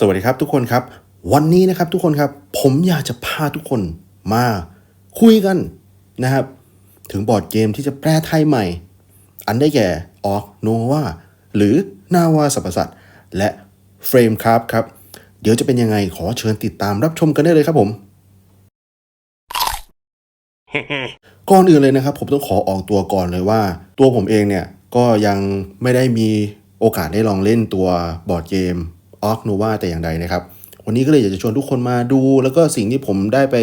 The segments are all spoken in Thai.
สวัสดีครับทุกคนครับ วันนี้นะครับทุกคนครับ ผมอยากจะพาทุกคนมาคุยกันนะครับ ถึงบอร์ดเกมที่จะแปลไทยใหม่ อันได้แก่ออกโนวาหรือนาวาสัพสัตและเฟรมครับครับ เดี๋ยวจะเป็นยังไงขอเชิญติดตามรับชมกันได้เลยครับผมก่อนอื่นเลยนะครับ ผมต้องขอออกตัวก่อนเลยว่า ตัวผมเองเนี่ยก็ยังไม่ได้มีโอกาสได้ลองเล่นตัวบอร์ดเกม ออกโนวาแต่อย่างใดนะครับ วันนี้ก็เลยอยากจะชวนทุกคนมาดู แล้วก็สิ่งที่ผมได้ไป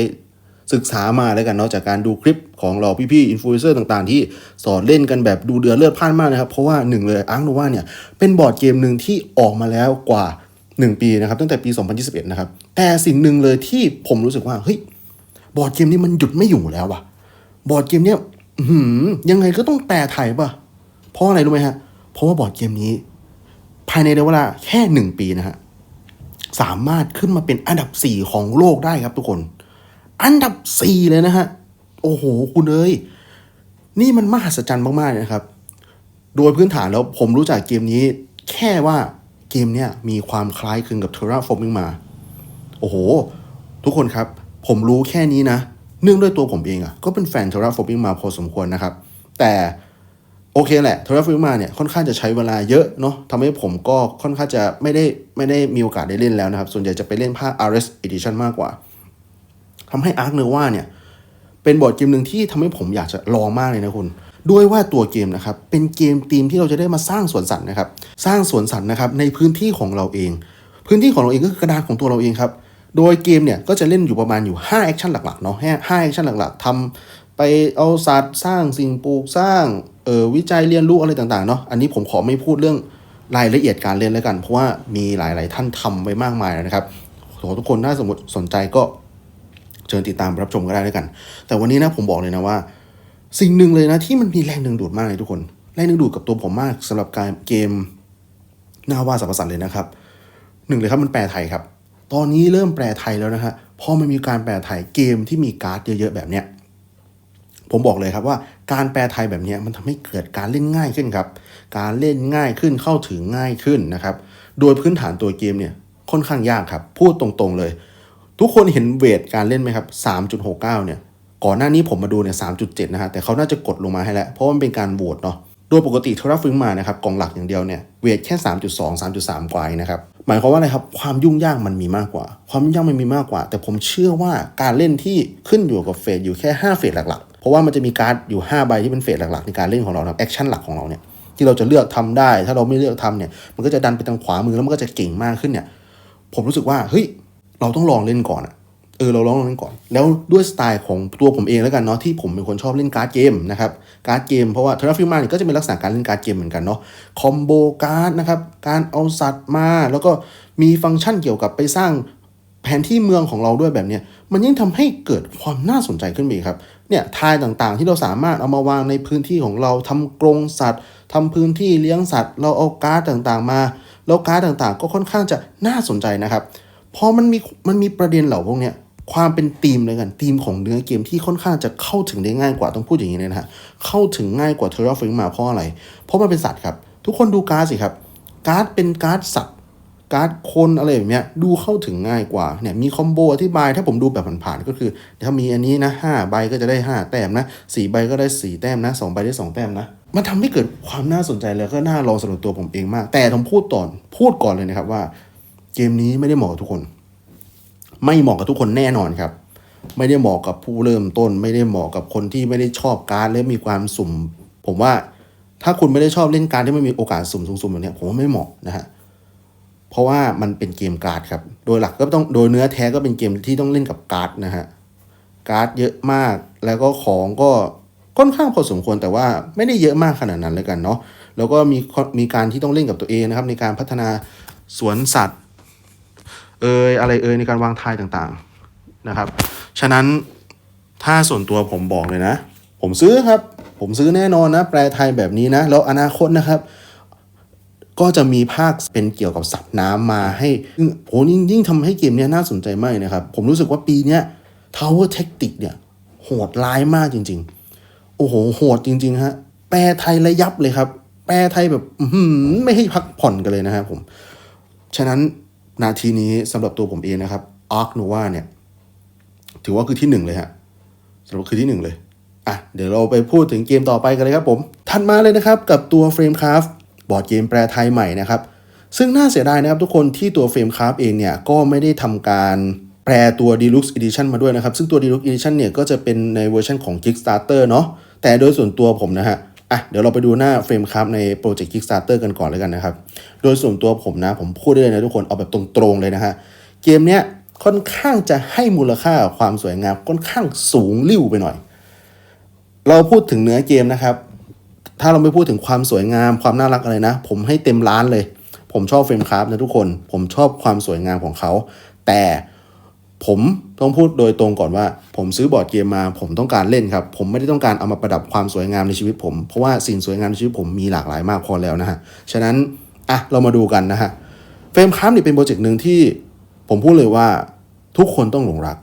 ศึกษามาแล้วกันเนาะจากการดูคลิปของเราพี่ๆอินฟลูเอนเซอร์ต่างๆ ที่สอนเล่นกันแบบดูเดือดเลือดพ่านมากนะครับ เพราะว่าหนึ่งเลยอาร์โนวาเนี่ยเป็นบอร์ดเกมหนึ่งที่ออกมาแล้วกว่า 1 ปีนะครับ ตั้งแต่ปี 2021 นะครับ แต่สิ่งหนึ่งเลยที่ผมรู้สึกว่าเฮ้ยบอร์ดเกมนี้มันหยุดไม่อยู่แล้วว่ะบอร์ดเกมเนี้ยยังไงก็ต้องแปลไทยป่ะเพราะอะไรรู้ไหมฮะเพราะว่าบอร์ดเกมนี้ ภายในระยะเวลาแค่หนึ่งปีนะฮะสามารถขึ้นมาเป็นอันดับสี่ของโลกได้ครับทุกคน อันดับสี่เลยนะฮะ โอ้โห คุณเอ้ย นี่มันมหัศจรรย์มากๆนะครับ โดยพื้นฐานแล้วผมรู้จักเกมนี้ แค่ว่าเกมเนี้ยมีความคล้ายคลึงกับ Terraforming มา โอ้โห ทุกคนครับ ผมรู้แค่นี้นะ เนื่องด้วยตัวผมเองอะ่ะ ก็เป็นแฟน Terraforming มาพอสมควรนะครับ แต่ โอเคแหละ Terraforming มาเนี่ยค่อนข้างจะใช้เวลาเยอะเนาะทำให้ผมก็ค่อนข้างจะไม่ได้ไม่ได้มีโอกาสได้เล่นแล้วนะครับ ส่วนใหญ่จะไปเล่นภาค RS Edition มากกว่าทำให้ Ark n o v a เนี่ยเป็นบอร์ดเกมหนึ่งที่ทำให้ผมอยากจะลองมากเลยนะคุณ ด้วยว่าตัวเกมนะครับ เป็นเกมธีมที่เราจะได้มาสร้างสวนสัตว์นะครับ สร้างสวนสัตว์นะครับในพื้นที่ของเราเอง พื้นที่ของเราเองก็คือกระดานของตัวเราเองครับโดยเกมเนี่ยก็จะเล่นอยู่ประมาณอยู่5แอคชั่นหลักๆเนาะห้าแอคชั่นหลักๆทำ เอาสัตว์สร้างสิ่งปลูกสร้างเออวิจัยเรียนรู้อะไรต่างๆเนาะอันนี้ผมขอไม่พูดเรื่องรายละเอียดการเล่นแล้วกัน เพราะว่ามีหลายๆท่านทำไว้มากมายแล้วนะครับขอทุกคนถ้าสมมติสนใจก็เชิญติดตามรับชมก็ได้ด้วยกัน แต่วันนี้นะผมบอกเลยนะว่า สิ่งหนึ่งเลยนะที่มันมีแรงดึงดูดมากเลยทุกคน แรงดึงดูดกับตัวผมมากสำหรับการเกมหน้าว่าสัพสันเลยนะครับหนึ่งเลยครับมันแปลไทยครับ ตอนนี้เริ่มแปลไทยแล้วนะฮะพอมันมีการแปลไทยเกมที่มีการ์ดเยอะๆแบบเนี้ย ผมบอกเลยครับว่าการแปลไทยแบบนี้มันทำให้เกิดการเล่นง่ายขึ้นครับ การเล่นง่ายขึ้นเข้าถึงง่ายขึ้นนะครับ โดยพื้นฐานตัวเกมเนี่ยค่อนข้างยากครับ พูดตรงๆเลย ทุกคนเห็นเวทการเล่นไหมครับ 3.69 เนี่ย ก่อนหน้านี้ผมมาดูเนี่ย 3.7 นะฮะ แต่เขาน่าจะกดลงมาให้แล้ว เพราะมันเป็นการโหวตเนาะ โดยปกติเทราฟิงมานะครับกองหลักอย่างเดียวเนี่ย เวทแค่ 3.2 3.3 กว่านะครับ หมายความว่าอะไรครับ ความยุ่งยากมันมีมากกว่า ความยุ่งยากมันมีมากกว่า แต่ผมเชื่อว่าการเล่นที่ขึ้นอยู่กับเฟสอยู่แค่ 5 เฟสหลัก เพราะว่ามันจะมีการ์ดอยู่ 5 ใบที่เป็นเฟสหลักๆในการเล่นของเรานะแอคชั่นหลักของเราเนี่ยที่เราจะเลือกทำได้ ถ้าเราไม่เลือกทำเนี่ย มันก็จะดันไปทางขวามือแล้วมันก็จะเก่งมากขึ้นเนี่ย ผมรู้สึกว่าเฮ้ยเราต้องลองเล่นก่อนอะเออเราลองเล่นก่อน แล้วด้วยสไตล์ของตัวผมเองแล้วกันเนาะที่ผมเป็นคนชอบเล่นการ์ดเกมนะครับการ์ดเกมเพราะว่าเทอร์ฟิลมาเนี่ยก็จะเป็นลักษณะการเล่นการ์ดเกมเหมือนกันเนาะคอมโบการ์ดนะครับการเอาสัตว์มาแล้วก็มีฟังก์ชันเกี่ยวกับไปสร้าง แผนที่เมืองของเราด้วยแบบนี้มันยิ่งทำให้เกิดความน่าสนใจขึ้นไปอีกครับเนี่ยทายต่างๆ ที่เราสามารถเอามาวางในพื้นที่ของเราทำกรงสัตว์ทำพื้นที่เลี้ยงสัตว์ เราเอาการ์ดต่างๆมาแล้วการ์ดต่างๆ ก็ค่อนข้างจะน่าสนใจนะครับพอมันมีมันมีประเด็นเหล่าพวกเนี้ยความเป็นธีมเลยกันธีมของเนื้อเกมที่ค่อนข้างจะเข้าถึงได้ง่ายกว่าต้องพูดอย่างนี้เลยนะฮะเข้าถึงง่ายกว่า t e r r a f i n มาเพราะอะไร เพราะมันเป็นสัตว์ครับ ทุกคนดูการ์ดสิครับ การ์ดเป็นการ์ดสัตว์ การ์ดคนอะไรแบบเนี้ยดูเข้าถึงง่ายกว่าเนี่ยมีคอมโบอธิบายถ้าผมดูแบบผ่านๆก็คือ ถ้ามีอันนี้นะห้าใบก็จะได้ 5 แต้มนะสี่ใบก็ได้ 4 แต้มนะสองใบได้ 2 แต้มนะมันทำให้เกิดความน่าสนใจแล้วก็น่าลองสำหรับตัวผมเองมาก แต่ผมพูดต่อนพูดก่อนเลยนะครับว่า เกมนี้ไม่ได้เหมาะกับทุกคน ไม่เหมาะกับทุกคนแน่นอนครับ ไม่ได้เหมาะกับผู้เริ่มต้น ไม่ได้เหมาะกับคนที่ไม่ได้ชอบการ์ดและมีความสุ่ม ผมว่าถ้าคุณไม่ได้ชอบเล่นการ์ดที่ไม่มีโอกาสสุ่มสูงๆแบบนี้ผมว่าไม่เหมาะนะฮะ เพราะว่ามันเป็นเกมการ์ดครับ โดยหลักก็ต้องโดยเนื้อแท้ก็เป็นเกมที่ต้องเล่นกับการ์ดนะฮะ การ์ดเยอะมาก แล้วก็ของก็ค่อนข้างพอสมควรแต่ว่าไม่ได้เยอะมากขนาดนั้นเลยกันเนาะ แล้วก็มีมีการที่ต้องเล่นกับตัวเองนะครับ ในการพัฒนาสวนสัตว์ เอยอะไรเอยในการวางทายต่างๆนะครับ ฉะนั้นถ้าส่วนตัวผมบอกเลยนะ ผมซื้อครับ ผมซื้อแน่นอนนะ แปลไทยแบบนี้นะ แล้วอนาคตนะครับ ก็จะมีภาคเป็นเกี่ยวกับสัตว์น้ำมาให้โหยิ่งยิ่งทำให้เกมนี้น่าสนใจมากนะครับ ผมรู้สึกว่าปีนี้ Tower Tactic เนี่ยโหดร้ายมากจริง ๆ โอ้โห โหดจริง ๆ ฮะ แปลไทยระยับเลยครับ แปลไทยแบบไม่ให้พักผ่อนกันเลยนะครับผม ฉะนั้นนาทีนี้สำหรับตัวผมเองนะครับ Ark Nova เนี่ย ถือว่าคือที่หนึ่งเลยฮะสำหรับคือที่หนึ่งเลยอะเดี๋ยวเราไปพูดถึงเกมต่อไปกันเลยครับผม ถัดมาเลยนะครับกับตัว Framecraft บอร์ดเกมแปลไทยใหม่นะครับ ซึ่งน่าเสียดายนะครับทุกคนที่ตัว Framecraft เองเนี่ยก็ไม่ได้ทำการแปลตัว Deluxe Edition มาด้วยนะครับ ซึ่งตัว Deluxe Edition เนี่ยก็จะเป็นในเวอร์ชันของ Kickstarter เนาะแต่โดยส่วนตัวผมนะฮะอะเดี๋ยวเราไปดูหน้า Framecraft ในโปรเจกต์ Kickstarter กันก่อนเลยกันนะครับ โดยส่วนตัวผมนะ ผมพูดได้เลยนะทุกคนเอาแบบตรงๆเลยนะฮะ เกมเนี้ยค่อนข้างจะให้มูลค่าความสวยงามค่อนข้างสูงลิ่วไปหน่อย เราพูดถึงเนื้อเกมนะครับ ถ้าเราไม่พูดถึงความสวยงามความน่ารักอะไรนะ ผมให้เต็มล้านเลย ผมชอบเฟรมคราฟนะทุกคน ผมชอบความสวยงามของเขา แต่ผมต้องพูดโดยตรงก่อนว่า ผมซื้อบอร์ดเกมมา ผมต้องการเล่นครับ ผมไม่ได้ต้องการเอามาประดับความสวยงามในชีวิตผม เพราะว่าสิ่งสวยงามในชีวิตผมมีหลากหลายมากพอแล้วนะฮะ ฉะนั้นอะเรามาดูกันนะฮะเฟรมคราฟนี่เป็นโปรเจกต์หนึ่งที่ผมพูดเลยว่าทุกคนต้องหลงรัก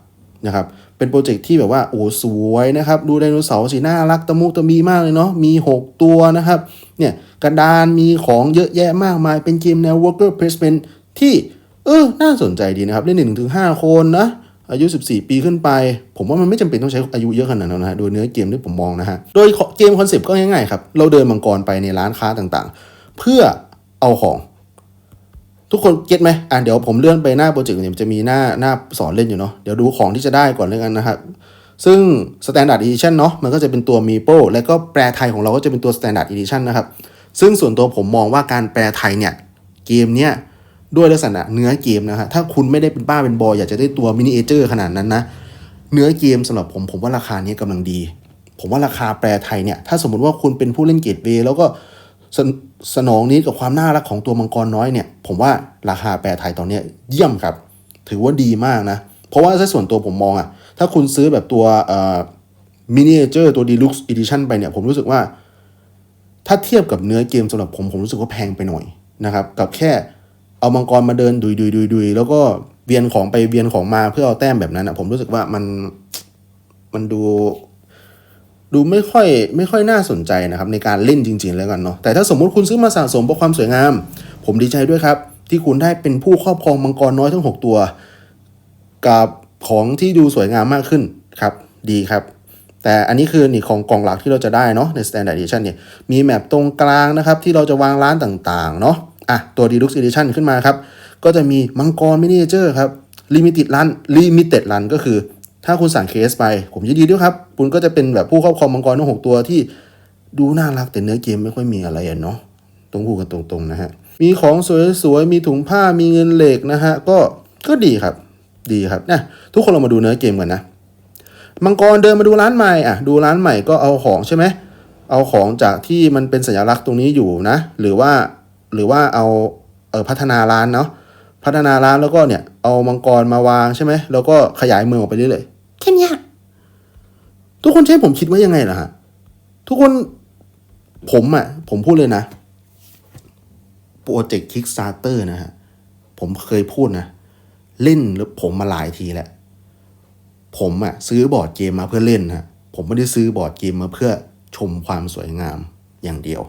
นะครับ เป็นโปรเจกต์ที่แบบว่าโอ้สวยนะครับ ดูไดโนเสาร์สีน่ารักตะมุตะมีมากเลยเนาะมี 6 ตัวนะครับเนี่ยกระดานมีของเยอะแยะมากมายเป็นเกมแนว worker placement ที่เออน่าสนใจดีนะครับเล่นหนึ่งถึงห้าคนนะอายุ 14 ปีขึ้นไป ผมว่ามันไม่จำเป็นต้องใช้อายุเยอะขนาดนั้นนะฮะโดยเนื้อเกมที่ผมมองนะฮะโดยเกมคอนเซปต์ก็ง่ายๆครับเราเดินมังกรไปในร้านค้าต่างๆ เพื่อเอาของ ทุกคนเก็ตไหมอะเดี๋ยวผมเลื่อนไปหน้าโปรเจกต์เนี่ยมันจะมีหน้าหน้าสอนเล่นอยู่เนาะเดี๋ยวดูของที่จะได้ก่อนเลยกันนะครับซึ่ง Standard Edition เนาะมันก็จะเป็นตัว m e p o และก็แปลไทยของเราก็จะเป็นตัว Standard Edition นะครับ ซึ่งส่วนตัวผมมองว่าการแปลไทยเนี่ยเกมเนี้ยด้วยลักษณะเนื้อเกมนะฮะถ้าคุณไม่ได้เป็นบ้าเป็นบอยอยากจะได้ตัวมินิเอเจอร์ขนาดนั้นนะ เนื้อเกมสำหรับผมผมว่าราคานี้กำลังดี ผมว่าราคาแปลไทยเนี่ยถ้าสมมติว่าคุณเป็นผู้เล่นเกตเวแล้วก็ สนองนี้กับความน่ารักของตัวมังกรน้อยเนี่ย ผมว่าราคาแปลไทยตอนนี้เยี่ยมครับ ถือว่าดีมากนะ เพราะว่าถ้าส่วนตัวผมมองอะถ้าคุณซื้อแบบตัวมินิเจอร์ตัวดีลุกซ์อีดิชันไปเนี่ยผมรู้สึกว่า ถ้าเทียบกับเนื้อเกมสำหรับผมผมรู้สึกว่าแพงไปหน่อยนะครับ กับแค่เอามังกรมาเดินดุยดุยดุยดุยแล้วก็เวียนของไปเวียนของมาเพื่อเอาแต้มแบบนั้นอะผมรู้สึกว่ามันมันดู ดูไม่ค่อยไม่ค่อยน่าสนใจนะครับในการเล่นจริง ๆ แล้วกันเนาะแต่ถ้าสมมุติคุณซื้อมาสะสมเพราะความสวยงาม ผมดีใจด้วยครับ ที่คุณได้เป็นผู้ครอบครองมังกรน้อยทั้ง 6 ตัว กับของที่ดูสวยงามมากขึ้นครับ ดีครับ แต่อันนี้คือนี่ของกล่องหลักที่เราจะได้เนาะใน Standard Edition เนี่ยมีแมปตรงกลางนะครับ ที่เราจะวางร้านต่างๆเนาะอะตัว Deluxe Edition ขึ้นมาครับก็จะมีมังกรมินิเจอร์ครับ Limited Run Limited Run ก็คือ ถ้าคุณสั่งเคสไป ผมยินดีด้วยครับ คุณก็จะเป็นแบบผู้ครอบครองมังกรทั้งหกตัวที่ดูน่ารักแต่เนื้อเกมไม่ค่อยมีอะไรเนาะต้องพูดกันตรงๆนะฮะ มีของสวยๆ มีถุงผ้ามีเงินเหล็กนะฮะ ก็ก็ดีครับ ดีครับนะทุกคนเรามาดูเนื้อเกมกันนะมังกรเดินมาดูร้านใหม่อะดูร้านใหม่ก็เอาของใช่ไหมเอาของจากที่มันเป็นสัญลักษณ์ตรงนี้อยู่นะ หรือว่าหรือว่าเอาเออพัฒนาร้านเนาะ พัฒนาร้านแล้วก็เนี่ยเอามังกรมาวางใช่ไหมแล้วก็ขยายเมืองออกไปเรื่อยๆแค่เนี้ยทุกคนใช่ผมคิดว่ายังไงล่ะฮะทุกคนผมอะ ผมพูดเลยนะโปรเจกต์ Kickstarter นะฮะผมเคยพูดนะ เล่นแล้วผมมาหลายทีแล้ว ผมอะซื้อบอร์ดเกมมาเพื่อเล่นฮะผมไม่ได้ซื้อบอร์ดเกมมาเพื่อชมความสวยงามอย่างเดียว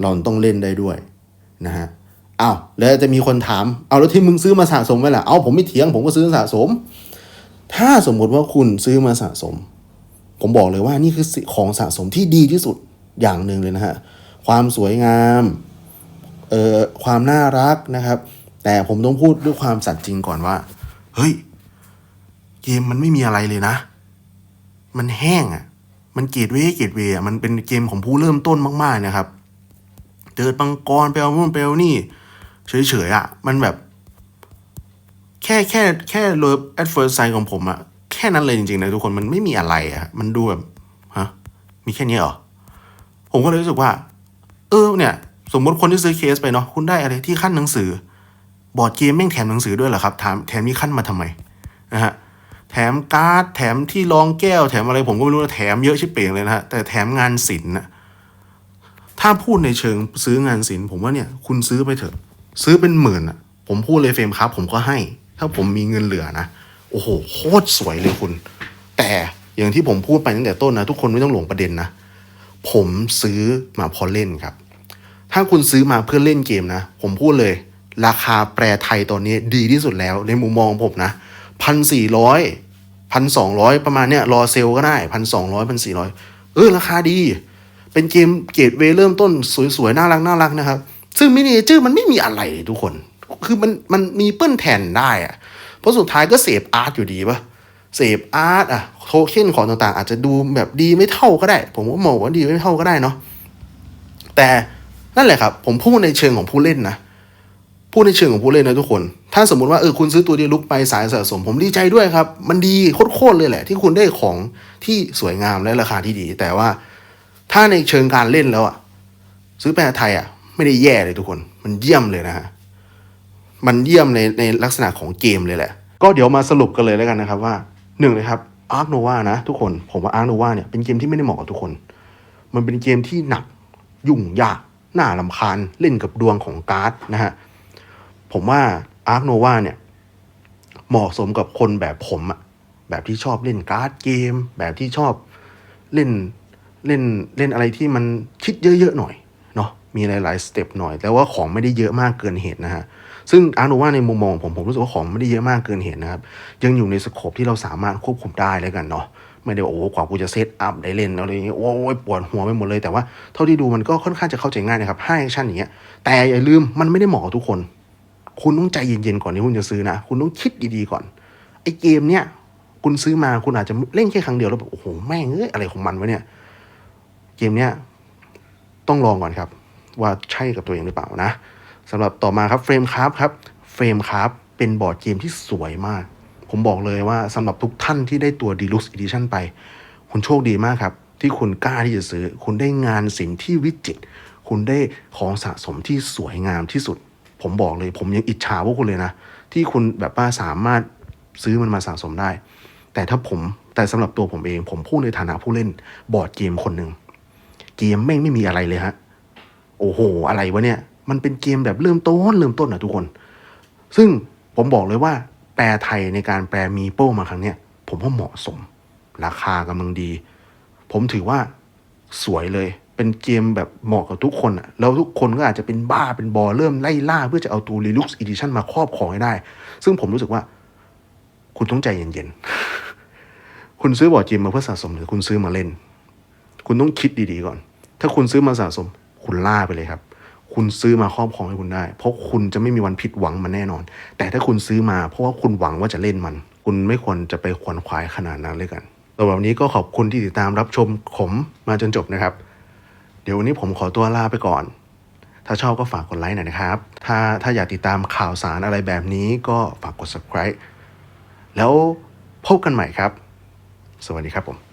เราต้องเล่นได้ด้วยนะฮะ อ้าวแล้วจะมีคนถาม เอาแล้วที่มึงซื้อมาสะสมไว้ล่ะ เอาผมไม่เถียงผมก็ซื้อสะสม ถ้าสมมติว่าคุณซื้อมาสะสม ผมบอกเลยว่านี่คือของสะสมที่ดีที่สุดอย่างหนึ่งเลยนะฮะ ความสวยงาม เอ่อ ความน่ารักนะครับ แต่ผมต้องพูดด้วยความสัตย์จริงก่อนว่า เฮ้ย เกมมันไม่มีอะไรเลยนะ มันแห้งอะ่ะ มันเกตเวย์เกตเวอะ มันเป็นเกมของผู้เริ่มต้นมากๆนะครับเจอปังกรไปเอานู่นไปเอานี่ เฉยๆอะ มันแบบ แค่แค่แค่เลิฟแอดเฟิร์สไซของผมอะ แค่นั้นเลยจริงๆนะทุกคนมันไม่มีอะไรอะ มันดูแบบฮะมีแค่นี้เหรอ ผมก็เลยรู้สึกว่า เออเนี่ย สมมติคนที่ซื้อเคสไปเนาะคุณได้อะไรที่ขั้นหนังสือ บอร์ดเกมแม่งแถมหนังสือด้วยเหรอครับถามแถมมีขั้นมาทำไมนะฮะแถมการ์ดแถมที่รองแก้วแถมอะไรผมก็ไม่รู้นะแถมเยอะชิบเป่งเลยนะฮะแต่แถมงานศิลป์นะถ้าพูดในเชิงซื้องานศิลป์ผมว่าเนี่ยคุณซื้อไปเถอะ ซื้อเป็นหมื่นอะ ผมพูดเลยเฟรมครับ ผมก็ให้ ถ้าผมมีเงินเหลือนะ โอ้โห โคตรสวยเลยคุณ แต่อย่างที่ผมพูดไปตั้งแต่ต้นนะ ทุกคนไม่ต้องหลงประเด็นนะ ผมซื้อมาเพอเล่นครับ ถ้าคุณซื้อมาเพื่อเล่นเกมนะ ผมพูดเลย ราคาแปรไทยตอนนี้ดีที่สุดแล้ว ในมุมมองผมนะพันสี่ร้อยพันสองร้อยประมาณเนี้ยรอเซลลก็ได้พันสองร้อยพันสี่ร้อยเออราคาดี เป็นเกมเกรดเวเริ่มต้นสวยๆ น่ารักน่ารักนะครับ ซึ่งมินิเจอร์มันไม่มีอะไรทุกคน คือมันมันมีเปิ้ลแทนได้อะเพราะสุดท้ายก็เสพอาร์ตอยู่ดีปะเสพอาร์ตอะโทเค็นของต่างๆ อาจจะดูแบบดีไม่เท่าก็ได้ ผมก็มองว่าดีไม่เท่าก็ได้เนาะแต่นั่นแหละครับ ผมพูดในเชิงของผู้เล่นนะพูดในเชิงของผู้เล่นนะทุกคน ถ้าสมมติว่าเออคุณซื้อตัวเดียลุกไปสายสะสม ผมดีใจด้วยครับ มันดีโคตรๆเลยแหละ ที่คุณได้ของที่สวยงามและราคาที่ดี แต่ว่าถ้าในเชิงการเล่นแล้วอะซื้อแปลไทยอะ ไม่ได้แย่เลยทุกคน มันเยี่ยมเลยนะฮะ มันเยี่ยมในในลักษณะของเกมเลยแหละ ก็เดี๋ยวมาสรุปกันเลยแล้วกันนะครับว่าหนึ่งเลยครับอาร์คโนวานะทุกคน ผมว่าอาร์คโนวาเนี่ยเป็นเกมที่ไม่ได้เหมาะกับทุกคน มันเป็นเกมที่หนัก ยุ่งยาก น่าลำคาญ เล่นกับดวงของการ์ดนะฮะ ผมว่าอาร์คโนวาเนี่ยเหมาะสมกับคนแบบผมอะแบบที่ชอบเล่นการ์ดเกม แบบที่ชอบเล่นเล่นเล่นอะไรที่มันคิดเยอะๆหน่อย มีหลายๆสเต็ปหน่อย แต่ว่าของไม่ได้เยอะมากเกินเหตุนะฮะซึ่งอาร์โนวาในมุมมองผมผมรู้สึกว่าของไม่ได้เยอะมากเกินเหตุนะครับ ยังอยู่ในสโคปที่เราสามารถควบคุมได้แล้วกันเนาะไม่ได้ว่าโอ้กว่ากูจะเซตอัพได้เล่นอะไรอย่างเงี้ยโอ้ยปวดหัวไปหมดเลยแต่ว่าเท่าที่ดูมันก็ค่อนข้างจะเข้าใจง่ายนะครับให้แอคชั่นอย่างเงี้ยแต่อย่าลืมมันไม่ได้เหมาะกับทุกคน คุณต้องใจเย็นๆก่อนที่คุณจะซื้อนะ คุณต้องคิดดีๆก่อนไอ้เกมเนี้ยคุณซื้อมาคุณอาจจะเล่นแค่ครั้งเดียวแล้วแบบโอ้โหแม่งเอ้ยอะไรของมันวะเนี่ย เกมเนี้ยต้องลองก่อนครับ ว่าใช่กับตัวเองหรือเปล่านะสำหรับต่อมาครับเฟรมครับครับเฟรมครับเป็นบอร์ดเกมที่สวยมาก ผมบอกเลยว่าสำหรับทุกท่านที่ได้ตัว Deluxe Edition ไป คุณโชคดีมากครับ ที่คุณกล้าที่จะซื้อ คุณได้งานศิลป์ที่วิจิตรคุณได้ของสะสมที่สวยงามที่สุด ผมบอกเลย ผมยังอิจฉาพวกคุณเลยนะ ที่คุณแบบว่าสามารถซื้อมันมาสะสมได้ แต่ถ้าผมแต่สำหรับตัวผมเอง ผมพูดในฐานะผู้เล่นบอร์ดเกมคนหนึ่งเกมแม่งไม่มีอะไรเลยฮะ โอ้โห อะไรวะเนี่ย มันเป็นเกมแบบเริ่มต้นเริ่มต้นนะทุกคน ซึ่งผมบอกเลยว่า แปลไทยในการแปลมีโป้มาครั้งเนี้ยผมว่าเหมาะสม ราคากำลังดี ผมถือว่าสวยเลย เป็นเกมแบบเหมาะกับทุกคนอะแล้วทุกคนก็อาจจะเป็นบ้าเป็นบอเริ่มไล่ล่า เพื่อจะเอาตัว Relux Edition มาครอบครองให้ได้ ซึ่งผมรู้สึกว่า คุณต้องใจเย็นๆ คุณซื้อบอร์ดเกมมาเพื่อสะสมหรือคุณซื้อมาเล่น คุณต้องคิดดีๆก่อน ถ้าคุณซื้อมาสะสม คุณล่าไปเลยครับ คุณซื้อมาครอบครองให้คุณได้ เพราะคุณจะไม่มีวันผิดหวังมันแน่นอน แต่ถ้าคุณซื้อมาเพราะว่าคุณหวังว่าจะเล่นมัน คุณไม่ควรจะไปขวนขวายขนาดนั้นเลยกันสำหรับวันนี้ก็ขอบคุณที่ติดตามรับชมผมมาจนจบนะครับ เดี๋ยววันนี้ผมขอตัวลาไปก่อน ถ้าชอบก็ฝากกดไลค์หน่อยนะครับ ถ้าถ้าอยากติดตามข่าวสารอะไรแบบนี้ก็ฝากกด subscribe แล้วพบกันใหม่ครับ สวัสดีครับผม